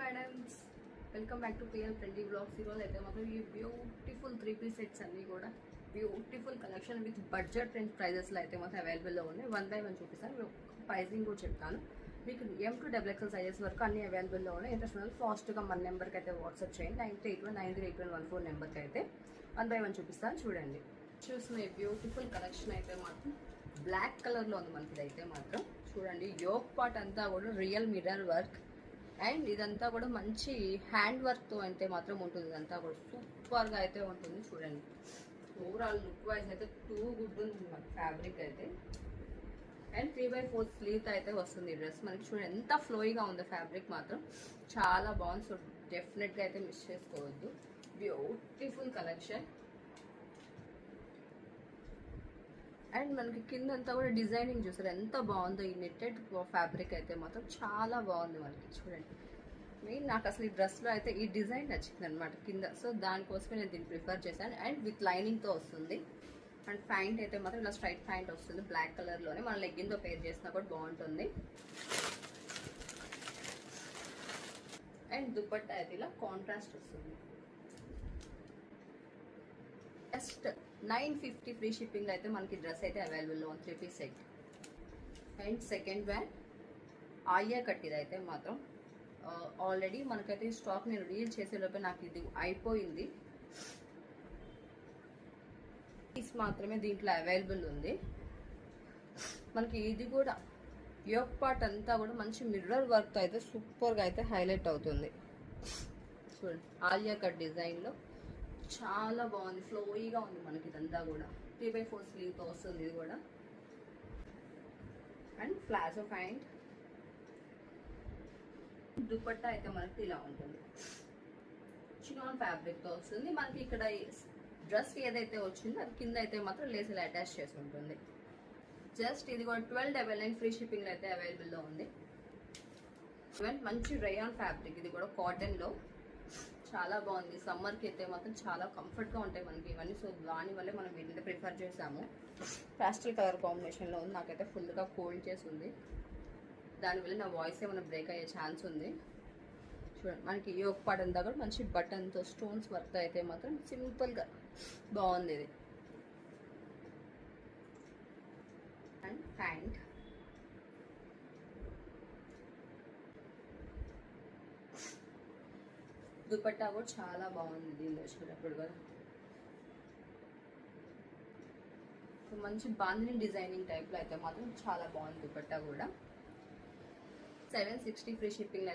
Madams. Welcome back to PL twenty blogs ఈరోజు అయితే మాత్రం ఈ బ్యూటిఫుల్ త్రీ పీస్ సెట్స్ అన్నీ కూడా beautiful collection with budget range ప్రైజెస్లో అయితే మాత్రం అవైలబుల్లో ఉన్నాయి. వన్ బై వన్ చూపిస్తాను. ప్రైజింగ్ కూడా చెప్తాను. మీకు M to double XL sizes వరకు అన్ని అవైలబుల్లో ఉన్నాయి. ఇంట్రెస్ట్ ఉన్న ఫాస్ట్గా మన నెంబర్కి అయితే వాట్సాప్ చేయండి. Nine eight one nine three eight one one four నెంబర్కి అయితే వన్ బై వన్ చూపిస్తాను. చూడండి. చూసిన బ్యూటిఫుల్ కలెక్షన్ అయితే మాత్రం బ్లాక్ కలర్లో ఉంది మనకి అయితే మాత్రం. చూడండి యోగ్ పార్ట్ అంతా కూడా రియల్ మిర్రర్ వర్క్ అండ్ ఇదంతా కూడా మంచి హ్యాండ్ వర్క్తో అయితే మాత్రం ఉంటుంది. ఇదంతా కూడా సూపర్గా అయితే ఉంటుంది చూడండి. ఓవరాల్ లుక్ వైజ్ అయితే టూ గుడ్ ఉంది ఫ్యాబ్రిక్ అయితే. And three by four sleeve అయితే వస్తుంది ఈ డ్రెస్. మనకి చూడండి ఎంత ఫ్లోయిగా ఉంది ఫ్యాబ్రిక్ మాత్రం. చాలా బాగుంది. సో డెఫినెట్గా అయితే మిస్ చేసుకోవద్దు. బ్యూటిఫుల్ కలెక్షన్ అండ్ మనకి కింద అంతా కూడా డిజైనింగ్ చూసారు ఎంత బాగుందో ఈ నెట్టెడ్ ఫ్యాబ్రిక్ అయితే మాత్రం చాలా బాగుంది మనకి. చూడండి. మెయిన్ నాకు అసలు ఈ డ్రెస్లో అయితే ఈ డిజైన్ నచ్చింది అనమాట కింద. సో దానికోసమే నేను దీన్ని ప్రిఫర్ చేశాను. అండ్ విత్ లైనింగ్తో వస్తుంది. అండ్ ప్యాంట్ అయితే మాత్రం ఇలా స్ట్రైట్ ప్యాంట్ వస్తుంది. బ్లాక్ కలర్లోనే మన లెగ్గింగ్తో పేర్ చేసినా కూడా బాగుంటుంది. అండ్ దుపట్టా అయితే ఇలా కాంట్రాస్ట్ వస్తుంది. Just nine fifty free shipping అయితే మనకి డ్రెస్ అయితే అవైలబుల్లో ఉంది three piece set and second ban ఆయా కట్టిది అయితే మాత్రం ఆల్రెడీ మనకైతే స్టాక్ నేను రీల్ చేసేలోపే నాకు ఇది అయిపోయింది. పీస్ మాత్రమే దీంట్లో అవైలబుల్ ఉంది. మనకి ఇది కూడా యోగ్ పార్ట్ అంతా కూడా మంచి మిర్రర్ వర్క్తో అయితే సూపర్గా అయితే హైలైట్ అవుతుంది. చూడండి ఆలియా కట్ డిజైన్లో చాలా బాగుంది ఫ్లోయిగా ఉంది మనకి ఇదంతా కూడా. త్రీ బై ఫోర్ స్లీవ్తో వస్తుంది ఇది కూడా. అండ్ ఫ్లాజో ప్యాంట్ దుపట్టా అయితే మనకి ఇలా ఉంటుంది. చినాన్ ఫ్యాబ్రిక్తో వస్తుంది. మనకి ఇక్కడ డ్రెస్ ఏదైతే వచ్చిందో అది కింద అయితే మాత్రం లేసులు అటాచ్ చేసి ఉంటుంది. జస్ట్ ఇది కూడా twelve double nine free shipping అయితే అవైలబుల్లో ఉంది. మంచి రయాన్ ఫ్యాబ్రిక్ ఇది కూడా కాటన్లో చాలా బాగుంది. సమ్మర్కి అయితే మాత్రం చాలా కంఫర్ట్గా ఉంటాయి మనకి ఇవన్నీ. సో దానివల్లే మనం వీటిని ప్రిఫర్ చేసాము. ప్యాస్టల్ కలర్ కాంబినేషన్లో ఉంది. నాకైతే ఫుల్గా కోల్డ్ చేసి ఉంది దానివల్ల నా వాయిస్ ఏమైనా బ్రేక్ అయ్యే ఛాన్స్ ఉంది. చూడండి మనకి యోగ పాటన్ దగ్గర మంచి బటన్తో స్టోన్స్ వర్క్ అయితే మాత్రం సింపుల్గా బాగుంది ఇది. And pant. దుపట్టా కూడా చాలా బాగుంది దీనిలో వచ్చినప్పుడు కూడా. మంచి బాంధిని డిజైనింగ్ టైప్లో అయితే మాత్రం చాలా బాగుంది దుపట్టా కూడా. Seven sixty free shipping